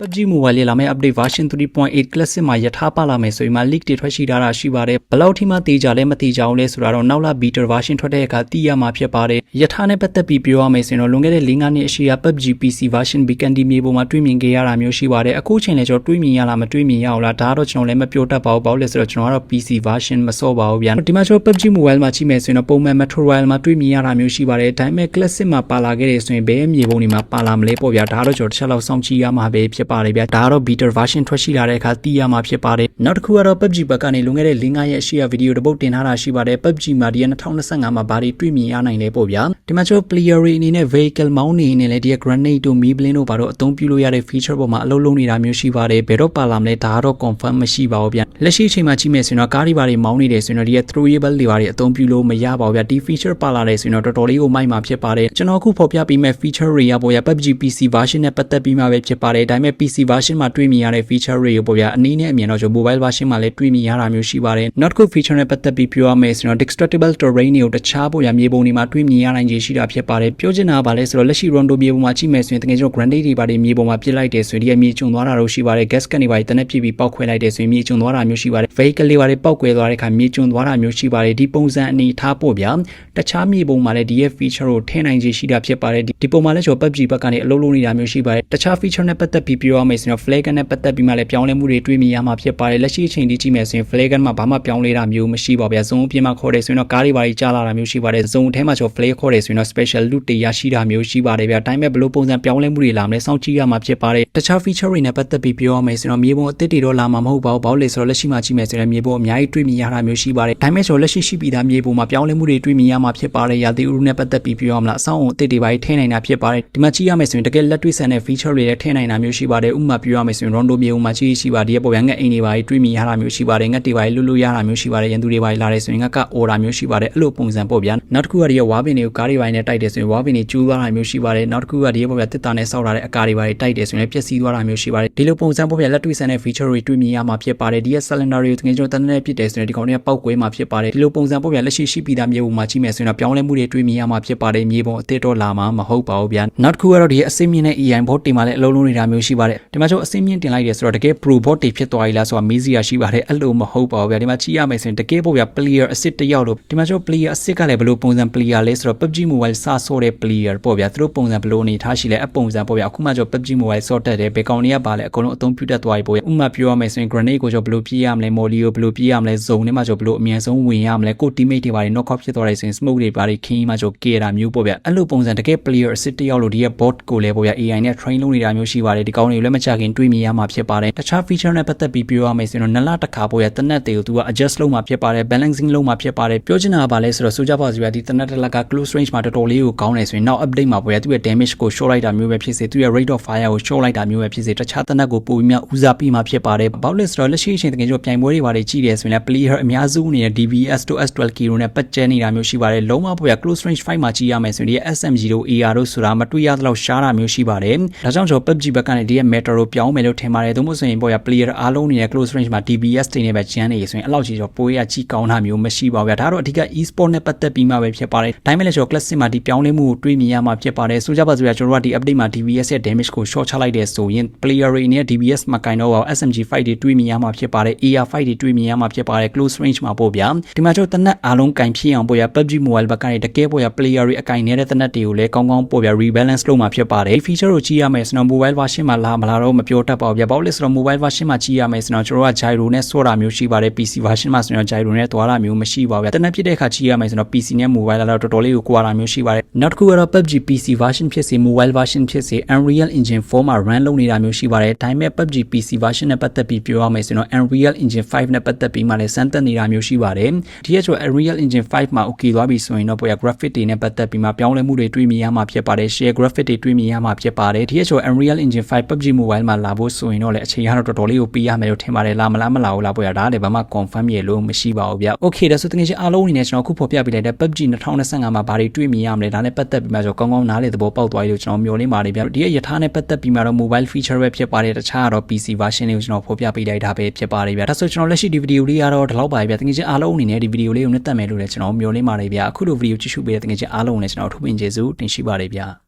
PUBG Mobile ရဲ့လာမယ့် update version 3.8 classic မှာယထာပါလာမယ်ဆိုရင်မှ leak တွေထွက်ရှိထားတာရှိပါတယ်ဘယ်လောက်ထိမှတေးကြလဲမတေးကြအောင်လဲဆိုတာတော့နောက်လာ beta version ထွက်တဲ့အခါသိရမှာဖြစ်ပါတယ်ယထာနဲ့ပတ်သက်ပြီးပြောရမယ်ဆိုရင်တော့လွန်ခဲ့တဲ့၄-၅နှစ်အရှိရ PUBG PC version beacon ဒီမြေပေါ်မှာတွေ့မြင်ခဲ့ရတာမျိုးရှိပါတယ်အခုချိန်လည်းကျွန်တော်တွေ့မြင်ရလားမတွေ့မြင်ရအောင်လားဒါကတော့ကျွန်တော်လည်းမပြောတတ်ပါဘူးဘာလို့လဲဆိုတော့ကျွန်တော်ကတော့ PC version မစော့ပါဘူးဗျာဒီမှာကျွန်တော် PUBG Mobile မှာကြည့်မယ်ဆိုရင်တော့ပုံမှန် Metro Royale မှာတွေ့မြင်ရတာမျိုးရှိပါတယ်ဒါပေမဲ့ classic မှာပါလာခဲ့တယ်ဆိုရင်ဘယ်မြေပုံတွေမှာပါလာမလဲပေါ့ဗျာဒါကတော့ကျွန်တော်တစ်ချက်လောက်စောင့်ကြည့်ရမှာပဲဖြစ်ပါတယ်ဗျာဒါကတော့ beta version ထွက်ရှိလာတဲ့အခါသိရမှာဖြစ်ပါတယ်နောက်တစ်ခုကတော့ PUBG ဘက်ကနေလွန်ခဲ့တဲ့၄-၅ရက်အရှိရဗီဒီယိုတစ်ပုတ်တင်ထားတာရှိပါတယ် PUBG မှာဒီ2025မှာဘာတွေတွေ့မြင်ရနိုင်လဲပေါ့ဗျာဒီမှာကျွန်တော် player တွေအနေနဲ့ vehicle မောင်းနေနေလဲဒီ grenade တို့ mibling တို့ဘာလို့အသုံးပြုလို့ရတဲ့ feature ပေါ်မှာအလုပ်လုပ်နေတာမျိုးရှိပါတယ်ဘယ်တော့ပါလာမလဲဒါကတော့ confirm မရှိပါဘူးဗျလက်ရှိအချိန်မှာကြည့်မယ်ဆိုရင်တော့ကားတွေဘာတွေမောင်းနေတယ်ဆိုရင်တော့ဒီ throwable တွေဘာတွေအသုံးပြုလို့မရပါဘူးဗျဒီ feature ပါလာတယ်ဆိုရင်တော့တော်တော်လေးကိုမိုက်မှာဖြစ်ပါတယ်ကျွန်တော်အခုဖော်ပြပေးမဲ့ feature တွေရပေါ့ဗျ PUBG PC version နဲ့ပတ်သက်ပြီးမှပဲဖြစ်ပါတယ်ဒါပေမဲ့ PC version မှာတွေ့မြင်ရတဲ့ feature တွေကိုပေါ့ဗျာအနည်းနဲ့အမြင်တော့ကျွန်တော် mobile version မှာလည်းတွေ့မြင်ရတာမျိုးရှိပါတယ် not good feature နဲ့ပတ်သက်ပြီးပြောရမယ်ဆိုတော့ destructible terrain တွေကိုတခြားပေါ့ဗျာမြေပုံတွေမှာတွေ့မြင်ရနိုင်ခြေရှိတာဖြစ်ပါတယ်ပြောချင်တာကဘာလဲဆိုတော့လက်ရှိ rondo မြေပုံမှာကြည့်မယ်ဆိုရင်တကယ်ကျွန်တော် grenade တွေပါတယ်မြေပုံမှာပစ်လိုက်တယ်ဆိုရင်ဒီအမြေကျုံသွားတာတော့ရှိပါတယ် gas can တွေပါတယ်တနက်ပြစ်ပြီးပောက်ခွဲလိုက်တယ်ဆိုရင်မြေကျုံသွားတာမျိုးရှိပါတယ် vehicle တွေပါတယ်ပောက်ကွဲသွားတဲ့အခါမြေကျုံသွားတာမျိုးရှိပါတယ်ဒီပုံစံအနေထားပေါ့ဗျာတခြားမြေပုံမှာလည်းဒီရဲ့ feature ကိုထည့်နိုင်ခြေရှိတာဖြစ်ပါတယ်ဒီပုံမှာလည်းကျွန်တော် PUBG ဘက်ကနေအလုပ်လုပ်နေတာမျိုးရှိပါတယ်တခြား feature နဲ့ပတ်သက်ပြီးပြောရမယ်ဆိုရင် flag နဲ့ပတ်သက်ပြီးမှလည်းပြောင်းလဲမှုတွေတွေ့မြင်ရမှာဖြစ်ပါတယ်လက်ရှိအချိန်ဒီကြည့်မယ်ဆိုရင် flag မှာဘာမှပြောင်းလဲတာမျိုးမရှိပါဗျာဇုံအပြင်မှာခေါ်တယ်ဆိုရင်တော့ကားတွေဘာတွေကြားလာတာမျိုးရှိပါတယ်ဇုံအထဲမှာကျွန်တော် flag ခေါ်တယ်ဆိုရင်တော့ special loot တွေရရှိတာမျိုးရှိပါတယ်ဗျာဒါပေမဲ့ဘယ်လိုပုံစံပြောင်းလဲမှုတွေလာမလဲစောင့်ကြည့်ရမှာဖြစ်ပါတယ်တခြား feature တွေနဲ့ပတ်သက်ပြီးပြောရမယ်ဆိုရင်တော့မြေပုံအသစ်တွေတော့လာမှာမဟုတ်ပါဘူးဘာလို့လဲဆိုတော့လက်ရှိမှာကြည့်မယ်ဆိုရင်မြေပုံအများကြီးတွေ့မြင်ရတာမျိုးရှိပါတယ်ဒါပေမဲ့ကျွန်တော်လက်ရှိရှိပြီးသားမြေပုံမှာပြောင်းလဲမှုတွေတွေ့မြင်ရမှာဖြစ်ပါတယ်ရာသီဥတုနဲ့ပတ်သက်ပြီးပြောရမလားအဆောင်အသစ်တွေဘာတွေထည့်နိုင်တာဖြစ်ပါတယ်ဒီမှာကြည့်ရမယ်ဆိုရင်တကယ်လက်တွေ့ဆန်တဲ့ feature တွေလည်းထည့်နိုင်တာမျိုးရှိပါတယ်ဥပမာပြောရမယ်ဆိုရင် rondo မြေပုံမှာကြည့်ရှိပါဒီရဲ့ပေါ်ဗျာငက်အိမ်တွေဘာတွေတွေ့မြင်ရတာမျိုးရှိပါတယ်ငက်တွေဘာတွေလွတ်လွတ်ရတာမျိုးရှိပါတယ်ရန်သူတွေဘာတွေလာတယ်ဆိုရင်ငက်ကအော်တာမျိုးရှိပါတယ်အဲ့လိုပုံစံပေါ့ဗျာနောက်တစ်ခုကဒီရဲ့ဝါပင်တွေကိုကားတွေဘာတွေနဲ့တိုက်တယ်ဆိုရင်ဝါပင်တွေကျူးသွားတာမျိုးရှိပါတယ်နောက်တစ်ခုကဒီရဲ့ပေါ်ဗျာတစ်တာနဲ့စောက်လာတဲ့အကာတွေဘာတွေတိုက်တယ်ဆိုရင်ပျက်စီးသွားတာမျိုးရှိပါတယ်ဒီလိုပုံစံပေါ့ဗျာလက်တွေ့ဆန်တဲ့ feature တွေတွေ့မြင်ရမှာဖြစ်ပါတယ်ဒီရဲ့ cylinder တွေကိုတကယ်ကျွန်တော်တန်းတန်းဖြစ်တယ်ဆိုရင်ဒီကောင်တွေကပောက်ကွဲမှာဖြစ်ပါတယ်ဒီလိုပုံစံပေါ့ဗျာလက်ရှိရှိပြီးသားမြေပုံမှာကြည့်မယ်ဆိုရင်တော့ပြောင်းလဲမှုတွေတွေ့မြင်ရမှာဖြစ်ပါတယ်မြေပုံအသစ်တော့လာမှာမဟုတ်ပါဘူးဗျာနောက်တစ်ခုကတော့ဒီအစိမ့်မြင့်တဲ့ AI bot တင်မှာလည်းအလုံးလုံးနေတာမျိုးရှိပါတယ်ဒီမှာကျွန်တော်အစိမ့်မြင့်တင်လိုက်တယ်ဆိုတော့တကယ် pro bot တွေဖြစ်သွားပြီလားဆိုတာမေးစရာရှိပါတယ်အဲ့လိုမဟုတ်ပါဘူးဗျာဒီမှာကြည့်ရမယ်ဆိုရင်တကယ်ပေါ့ဗျာ player အစ်စ်တစ်ယောက်လို့ဒီမှာကျွန်တော် player အစ်စ်ကလည်းဘယ်လိုပုံစံ player လဲဆိုတော့ PUBG Mobile စဆော့တဲ့ player ပေါ့ဗျာသူတို့ပုံစံဘယ်လိုအနေထားရှိလဲအပုံစံပေါ့ဗျာအခုမှကျွန်တော် PUBG Mobile ဆော့တက်တယ်ဘယ်ကောင်တွေကပါလဲအကုန်လုံးအသုံးပြုတတ်သွားပြီပေါ့ဗျာဥပမာပြောရမယ်ဆိုရင် grenade ကိုကျွန်တော်ဘယ်လိုပြေးရမလဲ molly ကိုဘယ်လိုပြေးရမလဲ zone ထဲမှာကျွန်တော်ဘယ်လိုအမြန်ဆုံးဝင်ရမလဲကို teammate တွေပါတွေ knock off ဖြစ်သွားတယ်ဆိုရင် smoke တွေပါတွေခင်းမှကျွန်တော်ကေတာမျိုးပေါ့ဗျာအဲ့လိုပုံစံတကယ် player အစ်စ်တစ်ယောက်လို့ဒီရဲ့ bot ကိုလည်းပေါ့ဗျာ AI နဲ့ train လုပ်နေတာမျိုးရှိပါတယ်ဒီကောင်တွေကိုလည်းမချခင်တွေးမြင်ရမှာဖြစ်ပါတယ်တခြား feature နဲ့ပတ်သက်ပြီးပြောရမယ်ဆိုရင်တော့နလတစ်ခါပေါ့ဗျာတနက်တွေကိုသူက adjust လုပ်မှာဖြစ်ပါတယ် balancing လုပ်မှာဖြစ်ပါတယ်ပြောချင်တာကဘာလဲဆိုတော့ဆိုကြပါစို့ဗျာဒီတနက်တစ်လက်က close range မှာတော်တော်လေးကိုကောင်းတယ်ဆိုရင်နောက် update မှာပေါ့ဗျာသူ့ရဲ့ damage ကို short လိုက်တာမျိုးပဲဖြစ်စေသူ့ရဲ့ rate of fire ကို short လိုက်တာမျိုးပဲဖြစ်စေတခြားတနက်ကိုပိုပြီးများဦးစားပေးမှာဖြစ်ပါတယ်ဘာလို့လဲဆိုတော့လက်ရှိအချိန်တကယ်ကျွန်တော်ပြိုင်ပွဲတွေပါတယ်ကြည့်တယ်ဆိုရင်လည်း player အများစုအနေနဲ့ DBS တို့ S12K တို့နဲ့ပတ်ကျဲနေတာမျိုးရှိပါတယ်လုံးဝပေါ့ဗျာ close range fight မှာကြည့်ရမယ်ဆိုရင်ဒီ SMG တို့ AR တို့ဆိုတာမတွေ့ရသလောက်ရှားတာမျိုးရှိပါတယ်ဒါကြောင့်ကျွန်တော် PUBG ဘက်ကနေဒီရဲ့ meta ကိုပြောင်းမယ်လို့ထင်ပါတယ်သို့မဟုတ်ဆိုရင်ပေါ့ဗျာ player အားလုံးအနေနဲ့ close range မှာ DBS တွေနဲ့ပဲကျန်းနေဆိုရင်အဲ့လောက်ကြီးတော့ပိုးရကြီးကောင်းတာမျိုးမရှိပါဘူးဗျာဒါတော့အဓိက e-sport နဲ့ပတ်သက်ပြီးမှပဲဖြစ်ပါတယ်ဒါပေမဲ့လည်းကျွန်တော် classic မှာဒီပြောင်းလဲမှုကိုတွေးမြင်ရမှာဖြစ်ပါတယ်ဆိုကြပါစို့ဗျာကျွန်တော်တို့ကဒီ update မှာ DBS ရဲ့ damage ကို short ချလိုက်တယ်ဆိုရင် player တွေအနေနဲ့ DBS မှာကင်တော့ SMG fight တွေတွေးမြင်ရမှာဖြစ်ပါတယ် AR fight တွေတွေးမြင်ရမှာဖြစ်ပါတယ် close range မှာပို့ဗျာဒီမှာကျွန်တော်တနက်အားလုံးကင်ဖြစ်အောင်ပို့ရ PUBG Mobile ဘက်ကနေတကယ်ပို့ရ player တွေအကင်နေတဲ့တနက်တွေကိုလည်းကောင်းကောင်းပို့ဗျာ rebalance လုပ်မှာဖြစ်ပါတယ် feature ကိုကြည့်ရမယ်ဆိုတော့ mobile version မှာလာမလာတော့မပြောတတ်ပါဘူးဗျာဘာလို့လဲဆိုတော့ mobile version မှာကြည့်ရမယ်ဆိုတော့ကျွန်တော်က gyro နဲ့ဆော့တာမျိုးရှိပါတယ် PC version မှာဆိုတော့ gyro နဲ့သွားတာမျိုးမရှိပါဘူးဗျာတနက်ဖြစ်တဲ့အခါကြည့်ရမယ်ဆိုတော့ PC နဲ့ mobile လာတော့တော်တော်လေးကိုကွာတာမျိုးရှိပါတယ်နောက်တစ်ခုကတော့ PUBG PC version ဖြစ်စေ mobile version ဖြစ်စေ Unreal Engine 4မှာ run လုပ်နေတာမျိုးရှိပါတယ်ဒါပေမဲ့ PUBG PC version နဲ့ပတ်သက်ပြီးပြောရမယ်ဆိုတော့ Unreal Engine 5နဲ့ပတ်သက်ပြီးမှလည်းစမ်းသပ်နေတာမျိုးရှိပါတယ်ဒီရဲ့ဆို Unreal Engine 5မှာ okay သွားပြီဆိုရင်တော့ပေါ်ရ graphic တွေနဲ့ပတ်သက်ပြီးမှပြောင်းလဲမှုတွေတွေ့မြင်ရမှာဖြစ်ပါတယ် share graphic တွေတွေ့မြင်ရမှာဖြစ်ပါတယ်ဒီရဲ့ဆို Unreal Engine 5 PUBG Mobile မှာလာဖို့ဆိုရင်တော့လည်းအချိန်ကတော့တော်တော်လေးကိုပေးရမယ်လို့ထင်ပါတယ်လာမလားမလာဘူးလားပေါ်ရဒါလည်းဘာမှ confirm ရေလို့မရှိပါဘူးဗျ okay ဒါဆိုတကယ်ချင်းအားလုံးအနေနဲ့ကျွန်တော်ခုဖော်ပြပေးလိုက်တဲ့ PUBG 2025မှာဘာတွေတွေ့မြင်ရမလဲဒါနဲ့ပတ်သက်ပြီးမှကျွန်တော်ကောင်းကောင်းနားလေသဘောပေါက်သွားပြီလို့ကျွန်တော်မျှော်လင့်ပါတယ်ဗျဒီရဲ့ယထာနဲ့ပတ်သက်ပြီးမှတော့ mobile feature ပဲဖြစ်ပါတယ်တခြားကတော့ PC version လေးကိုကျွန်တော်ဖော်ပြပေးလိုက်တာပဲဖြစ်ပါတယ်ဗျဒါဆိုကျွန်တော်လက်ရှိဒီဗီဒီယိုလေးကတော့ဒီလောက်ပါပဲဗျတကယ်ချင်းအားလုံးအနေနဲ့ဒီဗီဒီယိုလေးကိုနှစ်သက်မယ်လို့လည်းကျွန်တော်မျှော်လင့်ပါတယ်ဗျအခုလိုဗီဒီယိုကြည့်ရှုပေးတဲ့တကယ်ချင်းအားလုံးကိုလည်းကျွန်တော်ထုတ်ပြန်ကျေးဇူးတင်ရှိပါတယ်ဗျ